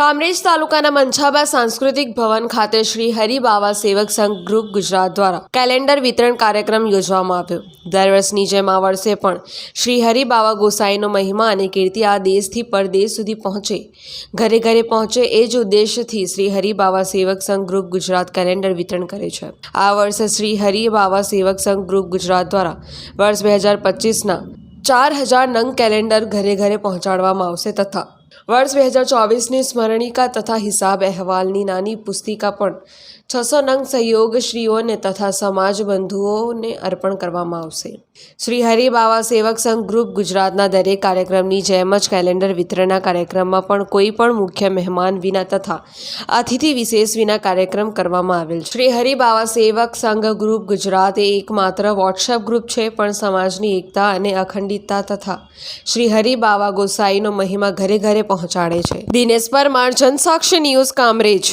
કામરેજ તાલુકાના મંછાબા સાંસ્કૃતિક ભવન ખાતે શ્રી હરિબાવા સેવક સંઘ ગ્રુપ ગુજરાત દ્વારા કેલેન્ડર વિતરણ કાર્યક્રમ યોજવામાં આવ્યો. દર વર્ષની જેમ આ વર્ષે પણ શ્રી હરિબાવા ગોસાઈનો મહિમા અને કીર્તિ આ દેશથી પરદેશ સુધી પહોંચે. ઘરે ઘરે પહોંચે એ જ ઉદ્દેશથી શ્રી હરિબાવા સેવક સંઘ ગ્રુપ ગુજરાત કેલેન્ડર વિતરણ કરે છે. આ વર્ષે શ્રી હરિ બાવા સેવક સંઘ ગ્રુપ ગુજરાત દ્વારા વર્ષ બે હજાર પચીસના ચાર હજાર નંગ કેલેન્ડર ઘરે ઘરે પહોંચાડવામાં આવશે તથા વર્ષ બે હજાર ચોવીસની સ્મરણિકા તથા હિસાબ અહેવાલની નાની પુસ્તિકા પણ છસો નંગ સહયોગશ્રીઓને તથા સમાજ બંધુઓને અર્પણ કરવામાં આવશે. શ્રી હરિબાવા સેવક સંઘ ગ્રુપ ગુજરાતના દરેક કાર્યક્રમની જેમ જ કેલેન્ડર વિતરણના કાર્યક્રમમાં પણ કોઈ પણ મુખ્ય મહેમાન વિના તથા અતિથિ વિશેષ વિના કાર્યક્રમ કરવામાં આવેલ છે. શ્રી હરિબાવા સેવક સંઘ ગ્રુપ ગુજરાત એ એકમાત્ર વોટ્સએપ ગ્રુપ છે, પણ સમાજની એકતા અને અખંડિતતા તથા શ્રી હરિબાવા ગોસાઈનો મહિમા ઘરે ઘરે પહોંચાડે છે. દિનેશ પરમાર જનસાક્ષી ન્યૂઝ કામરેજ.